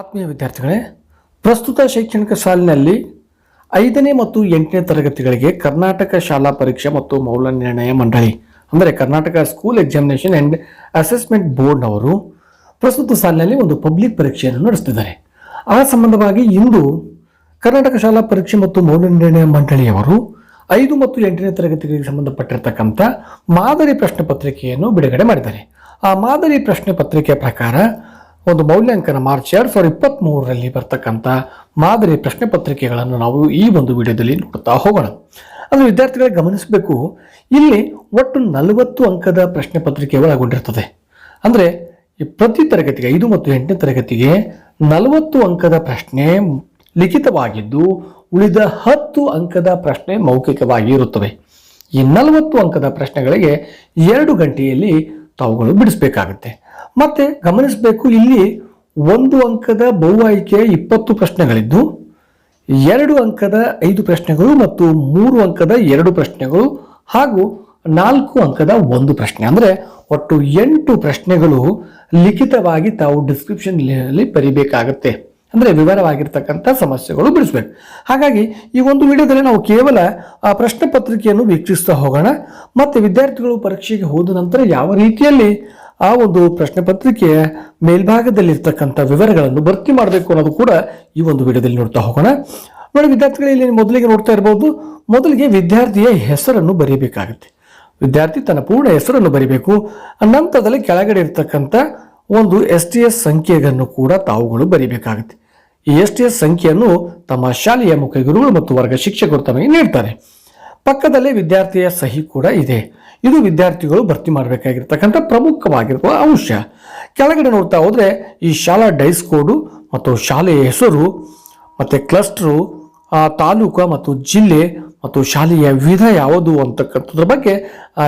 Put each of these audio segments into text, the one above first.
ಆತ್ಮೀಯ ವಿದ್ಯಾರ್ಥಿಗಳೇ, ಪ್ರಸ್ತುತ ಶೈಕ್ಷಣಿಕ ಸಾಲಿನಲ್ಲಿ ಐದನೇ ಮತ್ತು ಎಂಟನೇ ತರಗತಿಗಳಿಗೆ ಕರ್ನಾಟಕ ಶಾಲಾ ಪರೀಕ್ಷೆ ಮತ್ತು ಮೌಲ್ಯ ನಿರ್ಣಯ ಮಂಡಳಿ, ಅಂದರೆ Karnataka school examination and assessment ಬೋರ್ಡ್ನವರು ಪ್ರಸ್ತುತ ಸಾಲಿನಲ್ಲಿ ಒಂದು ಪಬ್ಲಿಕ್ ಪರೀಕ್ಷೆಯನ್ನು ನಡೆಸ್ತಿದ್ದಾರೆ ಆ ಸಂಬಂಧವಾಗಿ ಇಂದು ಕರ್ನಾಟಕ ಶಾಲಾ ಪರೀಕ್ಷೆ ಮತ್ತು ಮೌಲ್ಯ ನಿರ್ಣಯ ಮಂಡಳಿಯವರು ಐದು ಮತ್ತು ಎಂಟನೇ ತರಗತಿಗಳಿಗೆ ಸಂಬಂಧಪಟ್ಟಿರತಕ್ಕಂಥ ಮಾದರಿ ಪ್ರಶ್ನೆ ಪತ್ರಿಕೆಯನ್ನು ಬಿಡುಗಡೆ ಮಾಡಿದ್ದಾರೆ. ಆ ಮಾದರಿ ಪ್ರಶ್ನೆ ಪತ್ರಿಕೆ ಪ್ರಕಾರ ಒಂದು ಮೌಲ್ಯಾಂಕನ ಮಾರ್ಚ್ ಎರಡು ಸಾವಿರದ ಇಪ್ಪತ್ತ್ ಮೂರರಲ್ಲಿ ಬರ್ತಕ್ಕಂಥ ಮಾದರಿ ಪ್ರಶ್ನೆ ಪತ್ರಿಕೆಗಳನ್ನು ನಾವು ಈ ಒಂದು ವಿಡಿಯೋದಲ್ಲಿ ನೋಡ್ತಾ ಹೋಗೋಣ. ಅದು ವಿದ್ಯಾರ್ಥಿಗಳಿಗೆ ಗಮನಿಸಬೇಕು, ಇಲ್ಲಿ ಒಟ್ಟು ನಲವತ್ತು ಅಂಕದ ಪ್ರಶ್ನೆ ಪತ್ರಿಕೆ ಒಳಗೊಂಡಿರ್ತದೆ. ಅಂದರೆ ಪ್ರತಿ ತರಗತಿಗೆ, ಐದು ಮತ್ತು ಎಂಟನೇ ತರಗತಿಗೆ ನಲವತ್ತು ಅಂಕದ ಪ್ರಶ್ನೆ ಲಿಖಿತವಾಗಿದ್ದು, ಉಳಿದ ಹತ್ತು ಅಂಕದ ಪ್ರಶ್ನೆ ಮೌಖಿಕವಾಗಿ ಇರುತ್ತವೆ ಈ ನಲವತ್ತು ಅಂಕದ ಪ್ರಶ್ನೆಗಳಿಗೆ ಎರಡು ಗಂಟೆಯಲ್ಲಿ ತಾವುಗಳು ಬಿಡಿಸಬೇಕಾಗುತ್ತೆ. ಮತ್ತೆ ಗಮನಿಸಬೇಕು, ಇಲ್ಲಿ ಒಂದು ಅಂಕದ ಬಹು ಆಯ್ಕೆಯ ಇಪ್ಪತ್ತು ಪ್ರಶ್ನೆಗಳಿದ್ದು, ಎರಡು ಅಂಕದ ಐದು ಪ್ರಶ್ನೆಗಳು ಮತ್ತು ಮೂರು ಅಂಕದ ಎರಡು ಪ್ರಶ್ನೆಗಳು ಹಾಗೂ ನಾಲ್ಕು ಅಂಕದ ಒಂದು ಪ್ರಶ್ನೆ. ಅಂದರೆ ಒಟ್ಟು ಎಂಟು ಪ್ರಶ್ನೆಗಳು ಲಿಖಿತವಾಗಿ ತಾವು ಡಿಸ್ಕ್ರಿಪ್ಷನ್ ಬರಿಬೇಕಾಗತ್ತೆ. ಅಂದರೆ ವಿವರವಾಗಿರ್ತಕ್ಕಂಥ ಸಮಸ್ಯೆಗಳು ಬಿಡಿಸ್ಬೇಕು. ಹಾಗಾಗಿ ಈ ಒಂದು ವಿಡಿಯೋದಲ್ಲಿ ನಾವು ಕೇವಲ, ಆ, ಪ್ರಶ್ನೆ ಪತ್ರಿಕೆಯನ್ನು ವೀಕ್ಷಿಸ್ತಾ ಹೋಗೋಣ. ಮತ್ತು ವಿದ್ಯಾರ್ಥಿಗಳು ಪರೀಕ್ಷೆಗೆ ಹೋದ ನಂತರ ಯಾವ ರೀತಿಯಲ್ಲಿ ಆ ಒಂದು ಪ್ರಶ್ನೆ ಪತ್ರಿಕೆಯ ಮೇಲ್ಭಾಗದಲ್ಲಿರ್ತಕ್ಕಂಥ ವಿವರಗಳನ್ನು ಭರ್ತಿ ಮಾಡಬೇಕು ಅನ್ನೋದು ಕೂಡ ಈ ಒಂದು ವಿಡಿಯೋದಲ್ಲಿ ನೋಡ್ತಾ ಹೋಗೋಣ. ನೋಡಿ ವಿದ್ಯಾರ್ಥಿಗಳು, ಇಲ್ಲಿ ಮೊದಲಿಗೆ ನೋಡ್ತಾ ಇರ್ಬೋದು, ಮೊದಲಿಗೆ ವಿದ್ಯಾರ್ಥಿಯ ಹೆಸರನ್ನು ಬರೀಬೇಕಾಗುತ್ತೆ. ವಿದ್ಯಾರ್ಥಿ ತನ್ನ ಪೂರ್ಣ ಹೆಸರನ್ನು ಬರೀಬೇಕು. ನಂತರದಲ್ಲಿ ಕೆಳಗಡೆ ಇರ್ತಕ್ಕಂಥ ಒಂದು ಎಸ್ ಟಿ ಎಸ್ ಸಂಖ್ಯೆಯನ್ನು ಕೂಡ ತಾವುಗಳು ಬರೀಬೇಕಾಗುತ್ತೆ. ಈ ಎಸ್ ಟಿ ಎಸ್ ಸಂಖ್ಯೆಯನ್ನು ತಮ್ಮ ಶಾಲೆಯ ಮುಖ್ಯಗುರುಗಳು ಮತ್ತು ವರ್ಗ ಶಿಕ್ಷಕರು ತಮಗೆ ನೀಡ್ತಾರೆ. ಪಕ್ಕದಲ್ಲೇ ವಿದ್ಯಾರ್ಥಿಯ ಸಹಿ ಕೂಡ ಇದೆ. ಇದು ವಿದ್ಯಾರ್ಥಿಗಳು ಭರ್ತಿ ಮಾಡಬೇಕಾಗಿರ್ತಕ್ಕಂಥ ಪ್ರಮುಖವಾಗಿರುವ ಅಂಶ. ಕೆಳಗಡೆ ನೋಡ್ತಾ ಹೋದರೆ ಈ ಶಾಲಾ ಡೈಸ್ ಕೋಡು ಮತ್ತು ಶಾಲೆಯ ಹೆಸರು, ಮತ್ತು ಕ್ಲಸ್ಟ್ರು ತಾಲೂಕು ಮತ್ತು ಜಿಲ್ಲೆ ಮತ್ತು ಶಾಲೆಯ ವಿಧ ಯಾವುದು ಅಂತಕ್ಕಂಥದ್ರ ಬಗ್ಗೆ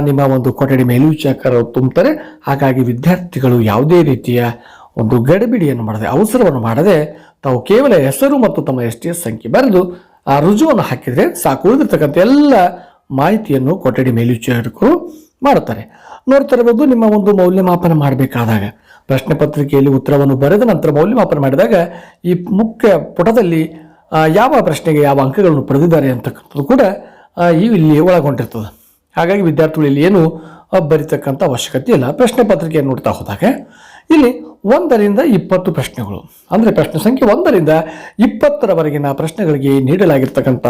ನಿಮ್ಮ ಒಂದು ಕೊಠಡಿ ಮೇಲ್ವಿಚಾರಕರು ತುಂಬುತ್ತಾರೆ ಹಾಗಾಗಿ ವಿದ್ಯಾರ್ಥಿಗಳು ಯಾವುದೇ ರೀತಿಯ ಒಂದು ಗಡಿಬಿಡಿಯನ್ನು ಮಾಡದೆ, ಅವಸರವನ್ನು ಮಾಡದೆ, ತಾವು ಕೇವಲ ಹೆಸರು ಮತ್ತು ತಮ್ಮ ಎಸ್ ಟಿ ಎಸ್ ಸಂಖ್ಯೆ ಬರೆದು, ಆ, ರುಜುವನ್ನು ಹಾಕಿದರೆ ಸಾಕು. ಉಳಿದಿರ್ತಕ್ಕಂಥ ಎಲ್ಲ ಮಾಹಿತಿಯನ್ನು ಕೊಠಡಿ ಮೇಲ್ವಿಚಾರಕರು ಮಾಡುತ್ತಾರೆ. ನೋಡ್ತಾ ಇರಬಹುದು ನಿಮ್ಮ ಒಂದು ಮೌಲ್ಯಮಾಪನ ಮಾಡಬೇಕಾದಾಗ, ಪ್ರಶ್ನೆ ಪತ್ರಿಕೆಯಲ್ಲಿ ಉತ್ತರವನ್ನು ಬರೆದ ನಂತರ ಮೌಲ್ಯಮಾಪನ ಮಾಡಿದಾಗ, ಈ ಮುಖ್ಯ ಪುಟದಲ್ಲಿ ಯಾವ ಪ್ರಶ್ನೆಗೆ ಯಾವ ಅಂಕಗಳನ್ನು ಪಡೆದಿದ್ದಾರೆ ಅಂತಕ್ಕಂಥದ್ದು ಕೂಡ ಈ ಇಲ್ಲಿ ಒಳಗೊಂಡಿರ್ತದೆ. ಹಾಗಾಗಿ ವಿದ್ಯಾರ್ಥಿಗಳು ಇಲ್ಲಿ ಏನು ಬರೀತಕ್ಕಂಥ ಅವಶ್ಯಕತೆ ಇಲ್ಲ. ಪ್ರಶ್ನೆ ಪತ್ರಿಕೆಯನ್ನು ನೋಡ್ತಾ ಹೋದಾಗ, ಇಲ್ಲಿ ಒಂದರಿಂದ ಇಪ್ಪತ್ತು ಪ್ರಶ್ನೆಗಳು. ಅಂದರೆ ಪ್ರಶ್ನೆ ಸಂಖ್ಯೆ ಒಂದರಿಂದ ಇಪ್ಪತ್ತರವರೆಗಿನ ಪ್ರಶ್ನೆಗಳಿಗೆ ನೀಡಲಾಗಿರ್ತಕ್ಕಂಥ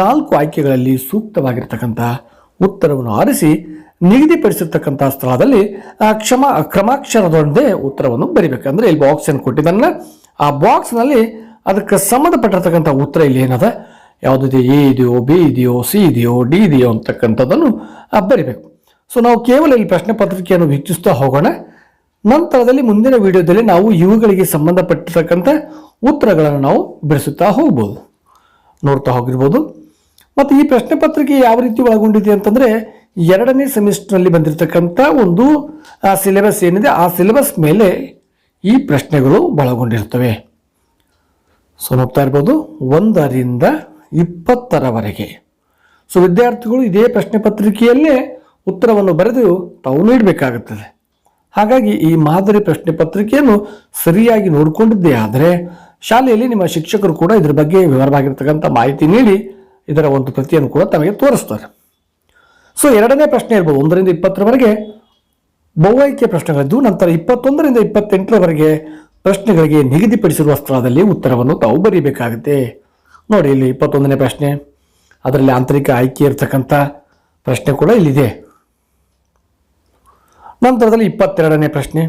ನಾಲ್ಕು ಆಯ್ಕೆಗಳಲ್ಲಿ ಸೂಕ್ತವಾಗಿರ್ತಕ್ಕಂಥ ಉತ್ತರವನ್ನು ಆರಿಸಿ, ನಿಗದಿಪಡಿಸಿರ್ತಕ್ಕಂಥ ಸ್ಥಳದಲ್ಲಿ ಕ್ಷಮ, ಕ್ರಮಾಕ್ಷರದೊಂದೇ ಉತ್ತರವನ್ನು ಬರಿಬೇಕು. ಅಂದರೆ ಇಲ್ಲಿ ಬಾಕ್ಸ್ ಅನ್ನು ಕೊಟ್ಟಿದ್ದನ್ನ ಆ ಬಾಕ್ಸ್ನಲ್ಲಿ ಅದಕ್ಕೆ ಸಂಬಂಧಪಟ್ಟಿರ್ತಕ್ಕಂಥ ಉತ್ತರ ಇಲ್ಲಿ ಏನದ? ಯಾವುದಿದೆ? ಎ ಇದೆಯೋ, ಬಿ ಇದೆಯೋ, ಸಿ ಇದೆಯೋ, ಡಿ ಇದೆಯೋ ಅಂತಕ್ಕಂಥದ್ದನ್ನು ಬರಿಬೇಕು. ಸೊ ನಾವು ಕೇವಲ ಇಲ್ಲಿ ಪ್ರಶ್ನೆ ಪತ್ರಿಕೆಯನ್ನು ವೀಕ್ಷಿಸ್ತಾ ಹೋಗೋಣ. ನಂತರದಲ್ಲಿ ಮುಂದಿನ ವಿಡಿಯೋದಲ್ಲಿ ನಾವು ಇವುಗಳಿಗೆ ಸಂಬಂಧಪಟ್ಟಿರ್ತಕ್ಕಂಥ ಉತ್ತರಗಳನ್ನು ನಾವು ಬಿಡಿಸುತ್ತಾ ಹೋಗ್ಬೋದು. ನೋಡ್ತಾ ಹೋಗಿರ್ಬೋದು. ಮತ್ತು ಈ ಪ್ರಶ್ನೆ ಪತ್ರಿಕೆ ಯಾವ ರೀತಿ ಒಳಗೊಂಡಿದೆ ಅಂತಂದರೆ, ಎರಡನೇ ಸೆಮಿಸ್ಟರ್ನಲ್ಲಿ ಬಂದಿರತಕ್ಕಂಥ ಒಂದು ಸಿಲೆಬಸ್ ಏನಿದೆ? ಆ ಸಿಲೆಬಸ್ ಮೇಲೆ ಈ ಪ್ರಶ್ನೆಗಳು ಒಳಗೊಂಡಿರ್ತವೆ. ಸೊ ನೋಡ್ತಾ ಇರ್ಬೋದು, ಒಂದರಿಂದ ಇಪ್ಪತ್ತರವರೆಗೆ. ಸೊ ವಿದ್ಯಾರ್ಥಿಗಳು ಇದೇ ಪ್ರಶ್ನೆ ಪತ್ರಿಕೆಯಲ್ಲೇ ಉತ್ತರವನ್ನು ಬರೆದು ತಾವು ನೀಡಬೇಕಾಗುತ್ತದೆ. ಹಾಗಾಗಿ ಈ ಮಾದರಿ ಪ್ರಶ್ನೆ ಪತ್ರಿಕೆಯನ್ನು ಸರಿಯಾಗಿ ನೋಡಿಕೊಂಡಿದ್ದೇ ಆದರೆ, ಶಾಲೆಯಲ್ಲಿ ನಿಮ್ಮ ಶಿಕ್ಷಕರು ಕೂಡ ಇದರ ಬಗ್ಗೆ ವಿವರವಾಗಿರ್ತಕ್ಕಂಥ ಮಾಹಿತಿ ನೀಡಿ, ಇದರ ಒಂದು ಪ್ರತಿಯನ್ನು ಕೂಡ ತಮಗೆ ತೋರಿಸ್ತಾರೆ. ಸೊ ಎರಡನೇ ಪ್ರಶ್ನೆ ಇರ್ಬೋದು, ಒಂದರಿಂದ ಇಪ್ಪತ್ತರವರೆಗೆ ಬಹುವೈಕ್ಯ ಪ್ರಶ್ನೆಗಳಿದ್ದು, ನಂತರ ಇಪ್ಪತ್ತೊಂದರಿಂದ ಇಪ್ಪತ್ತೆಂಟರವರೆಗೆ ಪ್ರಶ್ನೆಗಳಿಗೆ ನಿಗದಿಪಡಿಸಿರುವ ಸ್ಥಳದಲ್ಲಿ ಉತ್ತರವನ್ನು ತಾವು ಬರೀಬೇಕಾಗುತ್ತೆ. ನೋಡಿ ಇಲ್ಲಿ ಇಪ್ಪತ್ತೊಂದನೇ ಪ್ರಶ್ನೆ. ಅದರಲ್ಲಿ ಆಂತರಿಕ ಆಯ್ಕೆ ಇರತಕ್ಕಂಥ ಪ್ರಶ್ನೆ ಕೂಡ ಇಲ್ಲಿದೆ. ನಂತರದಲ್ಲಿ ಇಪ್ಪತ್ತೆರಡನೇ ಪ್ರಶ್ನೆ.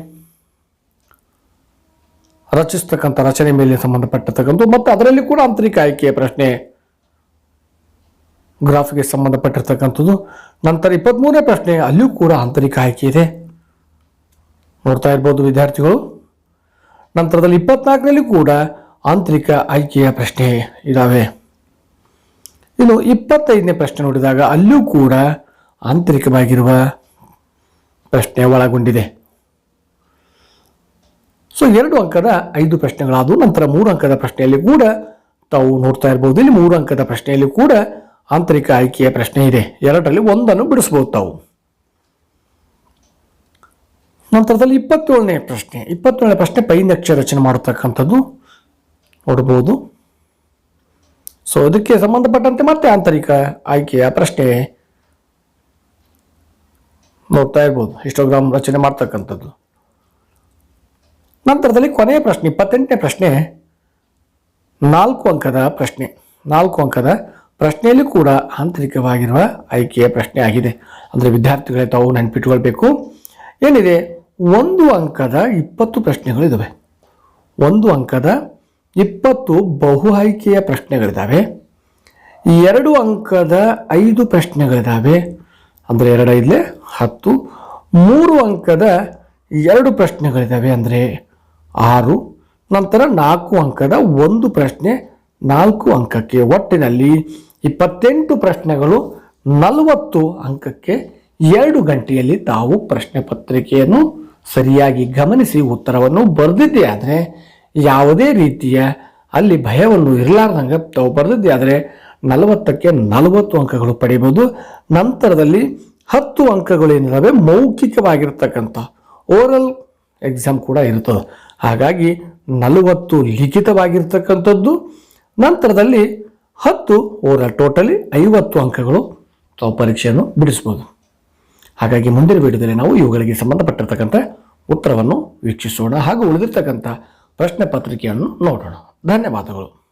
ರಚಿಸ್ತಕ್ಕಂಥ ರಚನೆ ಮೇಲೆ ಸಂಬಂಧಪಟ್ಟಿರ್ತಕ್ಕಂಥ ಮತ್ತು ಅದರಲ್ಲಿ ಕೂಡ ಆಂತರಿಕ ಆಯ್ಕೆಯ ಪ್ರಶ್ನೆ ಗ್ರಾಫ್ಗೆ ಸಂಬಂಧಪಟ್ಟಿರ್ತಕ್ಕಂಥದ್ದು. ನಂತರ ಇಪ್ಪತ್ತ್ಮೂರನೇ ಪ್ರಶ್ನೆ, ಅಲ್ಲಿಯೂ ಕೂಡ ಆಂತರಿಕ ಆಯ್ಕೆ ಇದೆ. ನೋಡ್ತಾ ಇರ್ಬೋದು ವಿದ್ಯಾರ್ಥಿಗಳು. ನಂತರದಲ್ಲಿ ಇಪ್ಪತ್ನಾಲ್ಕರಲ್ಲಿ ಕೂಡ ಆಂತರಿಕ ಆಯ್ಕೆಯ ಪ್ರಶ್ನೆ ಇದ್ದಾವೆ ಇನ್ನು ಇಪ್ಪತ್ತೈದನೇ ಪ್ರಶ್ನೆ ನೋಡಿದಾಗ ಅಲ್ಲಿಯೂ ಕೂಡ ಆಂತರಿಕವಾಗಿರುವ ಪ್ರಶ್ನೆ ಒಳಗೊಂಡಿದೆ. ಸೊ ಎರಡು ಅಂಕದ ಐದು ಪ್ರಶ್ನೆಗಳಾದವು. ನಂತರ ಮೂರು ಅಂಕದ ಪ್ರಶ್ನೆಯಲ್ಲಿ ಕೂಡ ತಾವು ನೋಡ್ತಾ ಇರ್ಬೋದು. ಇಲ್ಲಿ ಮೂರು ಅಂಕದ ಪ್ರಶ್ನೆಯಲ್ಲಿ ಕೂಡ ಆಂತರಿಕ ಆಯ್ಕೆಯ ಪ್ರಶ್ನೆ ಇದೆ. ಎರಡರಲ್ಲಿ ಒಂದನ್ನು ಬಿಡಿಸ್ಬೋದು ತಾವು. ನಂತರದಲ್ಲಿ ಇಪ್ಪತ್ತೇಳನೇ ಪ್ರಶ್ನೆ ಇಪ್ಪತ್ತೇಳನೇ ಪ್ರಶ್ನೆ ಪೈಂದಕ್ಷ ರಚನೆ ಮಾಡತಕ್ಕಂಥದ್ದು. ನೋಡ್ಬೋದು. ಸೊ ಅದಕ್ಕೆ ಸಂಬಂಧಪಟ್ಟಂತೆ ಮತ್ತೆ ಆಂತರಿಕ ಆಯ್ಕೆಯ ಪ್ರಶ್ನೆ ನೋಡ್ತಾ ಇರ್ಬೋದು. ಹಿಸ್ಟೋಗ್ರಾಮ್ ರಚನೆ ಮಾಡ್ತಕ್ಕಂಥದ್ದು. ನಂತರದಲ್ಲಿ ಕೊನೆಯ ಪ್ರಶ್ನೆ, ಇಪ್ಪತ್ತೆಂಟನೇ ಪ್ರಶ್ನೆ, ನಾಲ್ಕು ಅಂಕದ ಪ್ರಶ್ನೆ. ನಾಲ್ಕು ಅಂಕದ ಪ್ರಶ್ನೆಯಲ್ಲಿ ಕೂಡ ಆಂತರಿಕವಾಗಿರುವ ಆಯ್ಕೆಯ ಪ್ರಶ್ನೆ ಆಗಿದೆ. ಅಂದರೆ ವಿದ್ಯಾರ್ಥಿಗಳೇ ತಾವು ನೆನಪಿಟ್ಕೊಳ್ಬೇಕು. ಏನಿದೆ? ಒಂದು ಅಂಕದ ಇಪ್ಪತ್ತು ಪ್ರಶ್ನೆಗಳಿದ್ದಾವೆ ಒಂದು ಅಂಕದ ಇಪ್ಪತ್ತು ಬಹು ಆಯ್ಕೆಯ ಪ್ರಶ್ನೆಗಳಿದ್ದಾವೆ ಎರಡು ಅಂಕದ ಐದು ಪ್ರಶ್ನೆಗಳಿದ್ದಾವೆ ಅಂದರೆ ಎರಡು ಐದಲೇ ಹತ್ತು. ಮೂರು ಅಂಕದ ಎರಡು ಪ್ರಶ್ನೆಗಳಿದ್ದಾವೆ ಅಂದರೆ ಆರು. ನಂತರ ನಾಲ್ಕು ಅಂಕದ ಒಂದು ಪ್ರಶ್ನೆ ನಾಲ್ಕು ಅಂಕಕ್ಕೆ ಒಟ್ಟಿನಲ್ಲಿ ಇಪ್ಪತ್ತೆಂಟು ಪ್ರಶ್ನೆಗಳು ನಲವತ್ತು ಅಂಕಕ್ಕೆ ಎರಡು ಗಂಟೆಯಲ್ಲಿ ತಾವು ಪ್ರಶ್ನೆ ಪತ್ರಿಕೆಯನ್ನು ಸರಿಯಾಗಿ ಗಮನಿಸಿ ಉತ್ತರವನ್ನು ಬರೆದಿದ್ದೇ. ಆದರೆ ಯಾವುದೇ ರೀತಿಯ ಅಲ್ಲಿ ಭಯವನ್ನು ಇರಲಾರ್ದಂಗೆ ತಾವು ಬರೆದಿದ್ದೇ. ಆದರೆ ನಲವತ್ತಕ್ಕೆ ನಲವತ್ತು ಅಂಕಗಳು ಪಡೆಯಬಹುದು. ನಂತರದಲ್ಲಿ ಹತ್ತು ಅಂಕಗಳು ಏನಿದಾವೆ ಮೌಖಿಕವಾಗಿರ್ತಕ್ಕಂಥ ಓರಲ್ ಎಕ್ಸಾಮ್ ಕೂಡ ಇರುತ್ತದೆ ಹಾಗಾಗಿ ನಲವತ್ತು ಲಿಖಿತವಾಗಿರ್ತಕ್ಕಂಥದ್ದು. ನಂತರದಲ್ಲಿ ಹತ್ತು ಓರಲ್ ಟೋಟಲಿ ಐವತ್ತು ಅಂಕಗಳು ತಾವು ಪರೀಕ್ಷೆಯನ್ನು ಬಿಡಿಸ್ಬೋದು ಹಾಗಾಗಿ ಮುಂದಿನ ವಿಡಿಯೋದಲ್ಲಿ ನಾವು ಇವುಗಳಿಗೆ ಸಂಬಂಧಪಟ್ಟಿರ್ತಕ್ಕಂಥ ಉತ್ತರವನ್ನು ವೀಕ್ಷಿಸೋಣ ಹಾಗೂ ಉಳಿದಿರ್ತಕ್ಕಂಥ ಪ್ರಶ್ನೆ ಪತ್ರಿಕೆಯನ್ನು ನೋಡೋಣ. ಧನ್ಯವಾದಗಳು.